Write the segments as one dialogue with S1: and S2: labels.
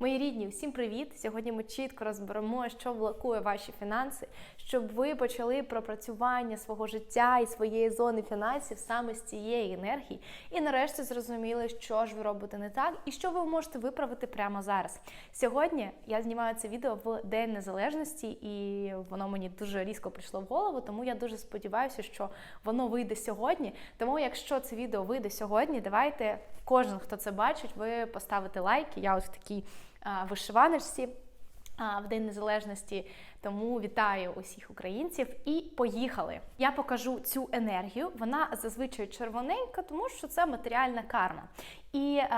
S1: Мої рідні, всім привіт! Сьогодні ми чітко розберемо, що блокує ваші фінанси, щоб ви почали пропрацювання свого життя і своєї зони фінансів саме з цієї енергії, і нарешті зрозуміли, що ж ви робите не так і що ви можете виправити прямо зараз. Сьогодні я знімаю це відео в День Незалежності, і воно мені дуже різко прийшло в голову, тому я дуже сподіваюся, що воно вийде сьогодні. Тому, якщо це відео вийде сьогодні, давайте кожен, хто це бачить, ви поставите лайки. Я ось а, вишиваночці в День Незалежності. Тому вітаю усіх українців і поїхали. Я покажу цю енергію. Вона зазвичай червоненька, тому що це матеріальна карма. І е,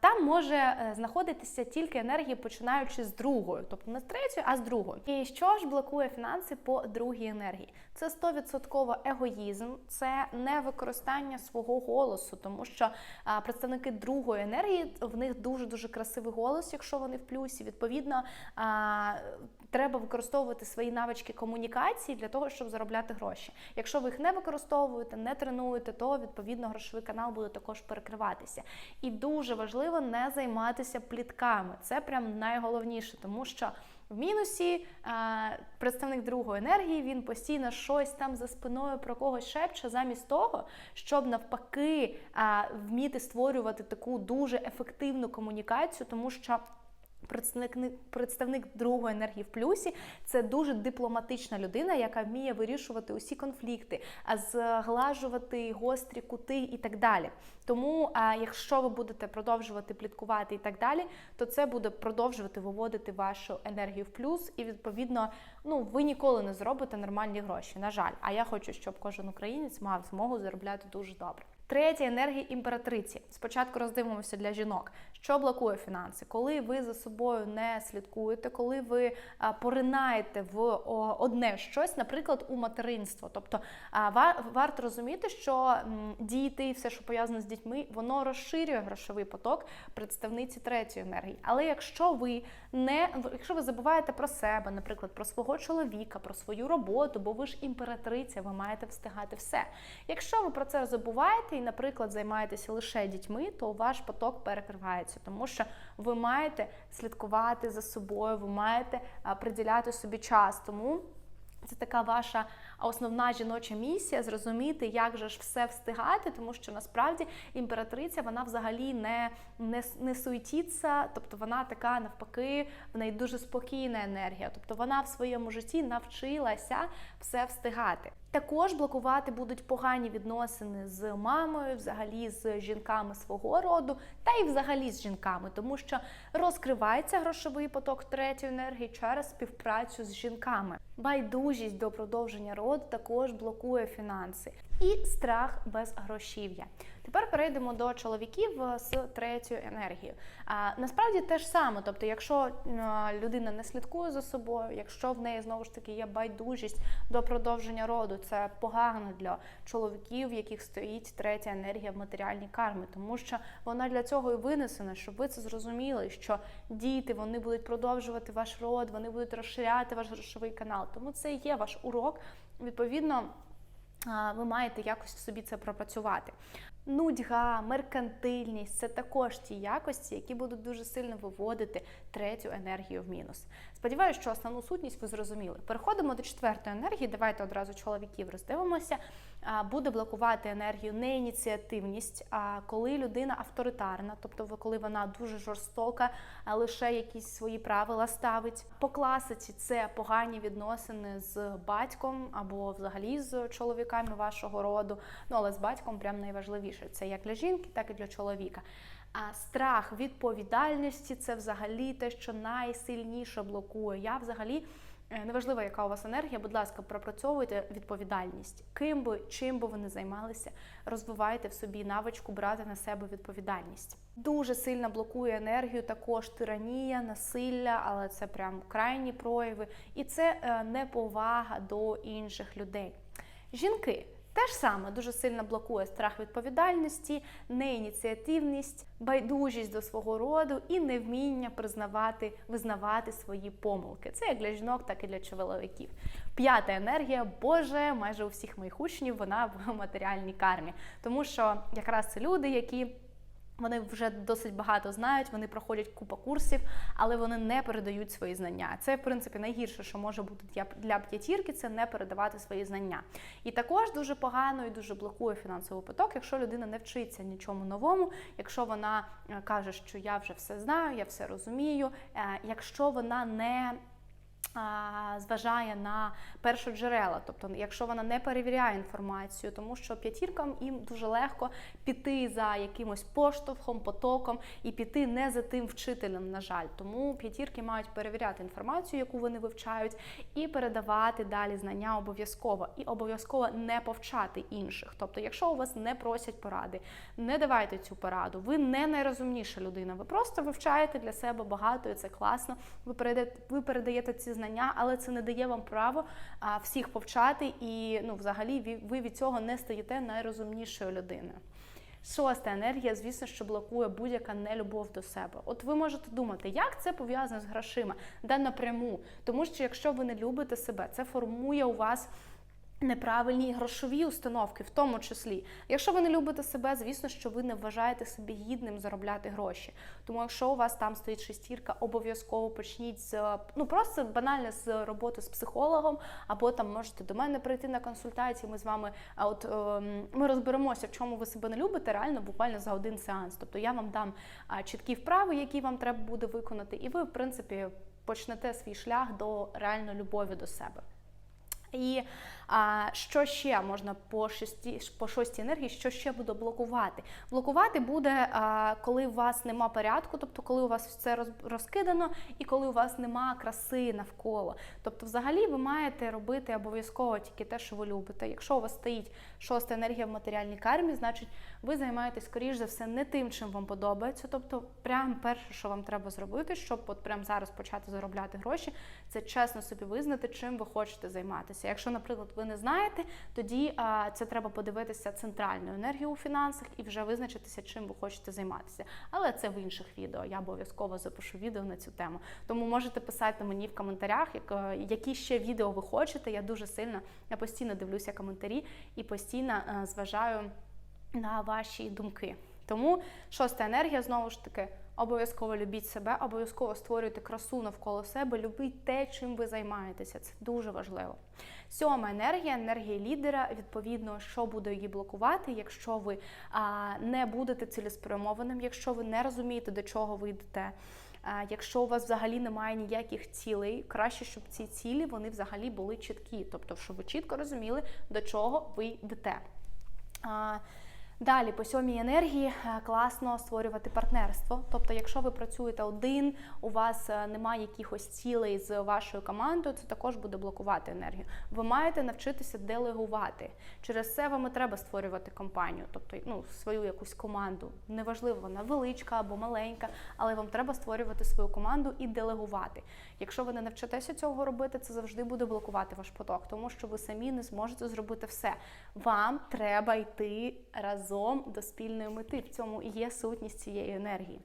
S1: там може е, знаходитися тільки енергія, починаючи з другої, тобто не з третьої, а з другої. І що ж блокує фінанси по другій енергії? Це 100% егоїзм, це не використання свого голосу, тому що е, представники другої енергії в них дуже дуже красивий голос, якщо вони в плюсі. Відповідно, е, треба використовувати свої навички комунікації для того, щоб заробляти гроші. Якщо ви їх не використовуєте, не тренуєте, то відповідно грошовий канал буде також перекриватися. І дуже важливо не займатися плітками. Це прям найголовніше, тому що. В мінусі представник другої енергії він постійно щось там за спиною про когось шепче, замість того, щоб навпаки вміти створювати таку дуже ефективну комунікацію, тому що. Представник представник другої енергії в плюсі це дуже дипломатична людина, яка вміє вирішувати усі конфлікти, зглажувати гострі кути і так далі. Тому, якщо ви будете продовжувати пліткувати і так далі, то це буде продовжувати виводити вашу енергію в плюс, і відповідно, ну ви ніколи не зробите нормальні гроші. На жаль, а я хочу, щоб кожен українець мав змогу заробляти дуже добре. Третя енергія імператриці. Спочатку роздивимося для жінок, що блокує фінанси, коли ви за собою не слідкуєте, коли ви поринаєте в одне щось, наприклад, у материнство. Тобто варто розуміти, що діти і все, що пов'язане з дітьми, воно розширює грошовий поток представниці третьої енергії. Але якщо ви не якщо ви забуваєте про себе, наприклад, про свого чоловіка, про свою роботу, бо ви ж імператриця, ви маєте встигати все. Якщо ви про це забуваєте і, наприклад, займаєтеся лише дітьми, то ваш поток перекривається, тому що ви маєте слідкувати за собою, ви маєте приділяти собі час. Тому це така ваша основна жіноча місія зрозуміти, як же ж все встигати, тому що насправді імператриця вона взагалі не не, не суетіться, тобто вона така навпаки, в неї дуже спокійна енергія. Тобто вона в своєму житті навчилася все встигати. Також блокувати будуть погані відносини з мамою, взагалі з жінками свого роду, та й взагалі з жінками, тому що розкривається грошовий поток третьої енергії через співпрацю з жінками. Байдужість до продовження роду також блокує фінанси. І страх без грошів'я. Тепер перейдемо до чоловіків з третьою енергією. А насправді те ж саме, тобто, якщо людина не слідкує за собою, якщо в неї знову ж таки є байдужість до продовження роду, це погано для чоловіків, в яких стоїть третя енергія в матеріальній кармі, тому що вона для цього і винесена, щоб ви це зрозуміли, що діти вони будуть продовжувати ваш род, вони будуть розширяти ваш грошовий канал. Тому це є ваш урок. Відповідно. Ви маєте якось в собі це пропрацювати. Нудьга, меркантильність це також ті якості, які будуть дуже сильно виводити третю енергію в мінус. Сподіваюся, що основну сутність ви зрозуміли. Переходимо до четвертої енергії. Давайте одразу чоловіків роздивимося. Буде блокувати енергію неініціативність, а коли людина авторитарна, тобто коли вона дуже жорстока, лише якісь свої правила ставить. По класиці це погані відносини з батьком або взагалі з чоловіками вашого роду. Ну але з батьком прям найважливіше. Це як для жінки, так і для чоловіка. А страх відповідальності це взагалі те, що найсильніше блокує. Я взагалі. Неважливо, яка у вас енергія, будь ласка, пропрацьовуйте відповідальність. Ким би чим би ви займалися, розвивайте в собі навичку брати на себе відповідальність. Дуже сильно блокує енергію, також тиранія, насилля, але це прям крайні прояви, і це неповага до інших людей. Жінки. Те ж саме дуже сильно блокує страх відповідальності, неініціативність, байдужість до свого роду і невміння признавати, визнавати свої помилки. Це як для жінок, так і для чоловіків. П'ята енергія, Боже, майже у всіх моїх учнів вона в матеріальній кармі, тому що якраз це люди, які
S2: Вони вже досить багато знають, вони проходять купа курсів, але вони не передають свої знання. Це, в принципі, найгірше, що може бути для, п'ятірки, це не передавати свої знання. І також дуже погано і дуже блокує фінансовий поток, якщо людина не вчиться нічому новому, якщо вона е, каже, що я вже все знаю, я все розумію, е, якщо вона не зважає на першоджерела, тобто, якщо вона не перевіряє інформацію, тому що п'ятіркам їм дуже легко піти за якимось поштовхом, потоком і піти не за тим вчителем, на жаль. Тому п'ятірки мають перевіряти інформацію, яку вони вивчають, і передавати далі знання обов'язково, і обов'язково не повчати інших. Тобто, якщо у вас не просять поради, не давайте цю пораду. Ви не найрозумніша людина. Ви просто вивчаєте для себе багато, і це класно. Ви передаєте, ці знання, але це не дає вам право а, всіх повчати, і ну, взагалі ви- від цього не стаєте найрозумнішою людиною. Шоста енергія, звісно, що блокує будь-яка нелюбов до себе. От ви можете думати, як це пов'язано з грошима, да напряму. Тому що якщо ви не любите себе, це формує у вас. Неправильні грошові установки, в тому числі. Якщо ви не любите себе, звісно, що ви не вважаєте собі гідним заробляти гроші. Тому якщо у вас там стоїть шестірка, обов'язково почніть з ну просто банально з роботи з психологом, або там можете до мене прийти на консультації. Ми з вами а от ем, ми розберемося, в чому ви себе не любите, реально буквально за один сеанс. Тобто я вам дам чіткі вправи, які вам треба буде виконати, і ви, в принципі, почнете свій шлях до реально любові до себе. І а, що ще можна по шості, по шостій енергії, що ще буде блокувати? Блокувати буде, коли у вас нема порядку, тобто коли у вас все роз, розкидано, і коли у вас нема краси навколо. Тобто, взагалі, ви маєте робити обов'язково тільки те, що ви любите. Якщо у вас стоїть шоста енергія в матеріальній кармі, значить ви займаєтесь, скоріш за все, не тим, чим вам подобається. Тобто, прям перше, що вам треба зробити, щоб от прямо зараз почати заробляти гроші, це чесно собі визнати, чим ви хочете займатися. Якщо, наприклад, ви не знаєте, тоді це треба подивитися центральну енергію у фінансах і вже визначитися, чим ви хочете займатися. Але це в інших відео. Я обов'язково запишу відео на цю тему. Тому можете писати мені в коментарях, е, які ще відео ви хочете. Я дуже сильно я постійно дивлюся коментарі і постійно е, зважаю на ваші думки. Тому шоста енергія знову ж таки. Обов'язково любіть себе, обов'язково створюйте красу навколо себе, любіть те, чим ви займаєтеся. Це дуже важливо. Сьома енергія, енергія лідера. Відповідно, що буде її блокувати, якщо ви а, не будете цілеспрямованим, якщо ви не розумієте, до чого ви йдете. Якщо у вас взагалі немає ніяких цілей, краще, щоб ці цілі вони взагалі були чіткі, тобто, щоб ви чітко розуміли, до чого ви йдете. Далі, по сьомій енергії е, класно створювати партнерство. Тобто, якщо ви працюєте один, у вас е, немає якихось цілей з вашою командою, це також буде блокувати енергію. Ви маєте навчитися делегувати. Через це вам і треба створювати компанію, тобто ну, свою якусь команду. Неважливо, вона величка або маленька, але вам треба створювати свою команду і делегувати. Якщо ви не навчитеся цього робити, це завжди буде блокувати ваш поток, тому що ви самі не зможете зробити все. Вам треба йти разом до спільної мети. В цьому і є сутність цієї енергії.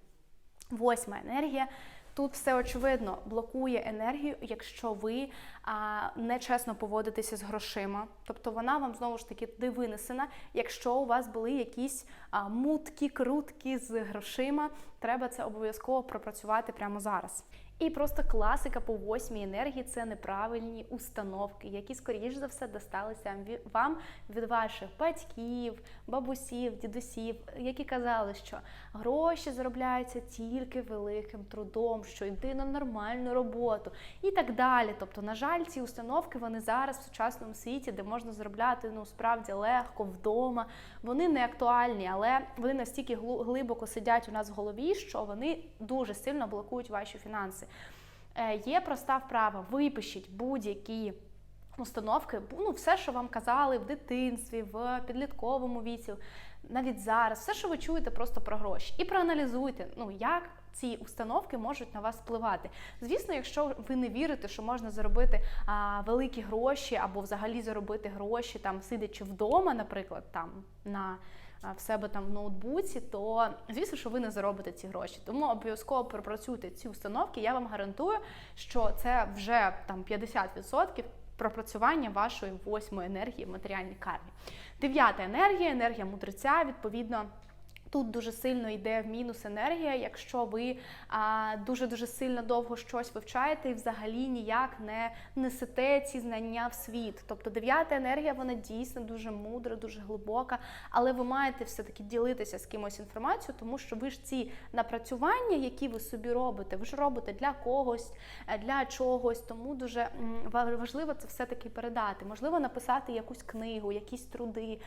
S2: Восьма енергія. Тут все очевидно блокує енергію, якщо ви а, нечесно поводитеся з грошима. Тобто вона вам знову ж таки туди винесена. Якщо у вас були якісь а, мутки, крутки з грошима, треба це обов'язково пропрацювати прямо зараз. І просто класика по восьмій енергії це неправильні установки, які, скоріш за все, досталися вам від ваших батьків, бабусів, дідусів, які казали, що гроші заробляються тільки великим трудом, що йди на нормальну роботу і так далі. Тобто, на жаль, ці установки вони зараз в сучасному світі, де можна заробляти ну справді легко вдома. Вони не актуальні, але вони настільки глибоко сидять у нас в голові, що вони дуже сильно блокують ваші фінанси. Е, Є проста вправа: випишіть будь-які. Установки, ну все, що вам казали в дитинстві, в підлітковому віці, навіть зараз, все, що ви чуєте просто про гроші, і проаналізуйте, ну як ці установки можуть на вас впливати. Звісно, якщо ви не вірите, що можна заробити а, великі гроші або взагалі заробити гроші, там сидячи вдома, наприклад, там на в себе там в ноутбуці, то звісно, що ви не заробите ці гроші. Тому обов'язково пропрацюйте ці установки. Я вам гарантую, що це вже там 50% пропрацювання вашої восьмої енергії в матеріальній кармі. Дев'ята енергія, енергія мудреця, відповідно. Тут дуже сильно йде в мінус енергія, якщо ви а, дуже дуже сильно довго щось вивчаєте і взагалі ніяк не несете ці знання в світ. Тобто дев'ята енергія, вона дійсно дуже мудра, дуже глибока, але ви маєте все-таки ділитися з кимось інформацією, тому що ви ж ці напрацювання, які ви собі робите, ви ж робите для когось, е, для чогось. Тому дуже важливо це все-таки передати. Можливо, написати якусь книгу, якісь труди,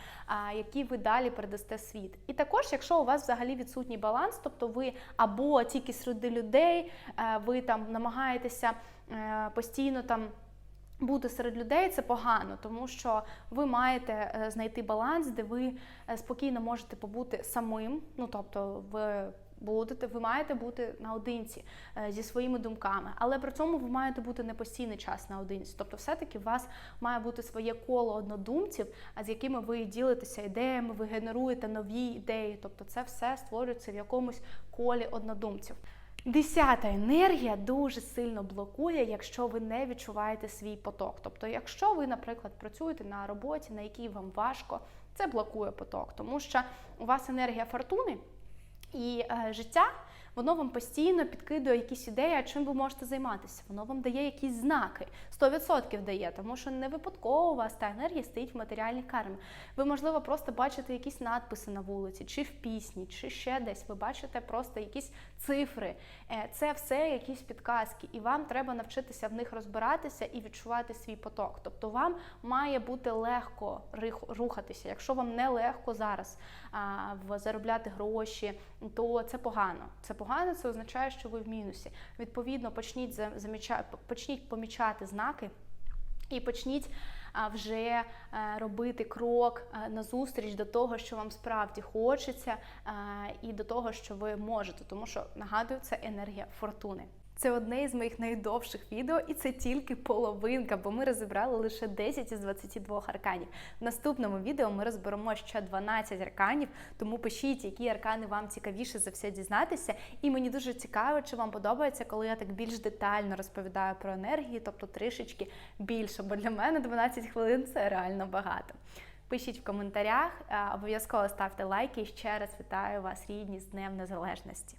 S2: які ви далі передасте світ. І також, якщо у вас взагалі відсутній баланс, тобто ви або тільки серед людей, е, ви там намагаєтеся е, постійно там. Бути серед людей це погано, тому що ви маєте е, знайти баланс, де ви спокійно можете побути самим. Ну тобто, ви будете, ви маєте бути наодинці е, зі своїми думками, але при цьому ви маєте бути не постійний час наодинці. Тобто, все-таки у вас має бути своє коло однодумців, з якими ви ділитеся ідеями, ви генеруєте нові ідеї. Тобто, це все створюється в якомусь колі однодумців. Десята енергія дуже сильно блокує, якщо ви не відчуваєте свій поток. Тобто, якщо ви, наприклад, працюєте на роботі, на якій вам важко, це блокує поток, тому що у вас енергія фортуни і е, життя. Воно вам постійно підкидує якісь ідеї, чим ви можете займатися. Воно вам дає якісь знаки, 100% дає, тому що не випадково у вас та енергія стоїть в матеріальній кармі. Ви, можливо, просто бачите якісь надписи на вулиці, чи в пісні, чи ще десь. Ви бачите просто якісь цифри. Е, Це все якісь підказки, і вам треба навчитися в них розбиратися і відчувати свій поток. Тобто вам має бути легко рухатися. Якщо вам не легко зараз а, заробляти гроші, то це погано. Це погано, це означає, що ви в мінусі. Відповідно, почніть за- заміча- почніть помічати знаки. І почніть вже е, робити крок е, назустріч до того, що вам справді хочеться, е, і до того, що ви можете. Тому що нагадую, це енергія фортуни. Це одне із моїх найдовших відео, і це тільки половинка, бо ми розібрали лише 10 із 22 арканів. В наступному відео ми розберемо ще 12 арканів, тому пишіть, які аркани вам цікавіше за все дізнатися. І мені дуже цікаво, чи вам подобається, коли я так більш детально розповідаю про енергії, тобто трішечки більше, бо для мене 12 хвилин це реально багато. Пишіть в коментарях, е, обов'язково ставте лайки і ще раз вітаю вас, рідні, з Днем Незалежності.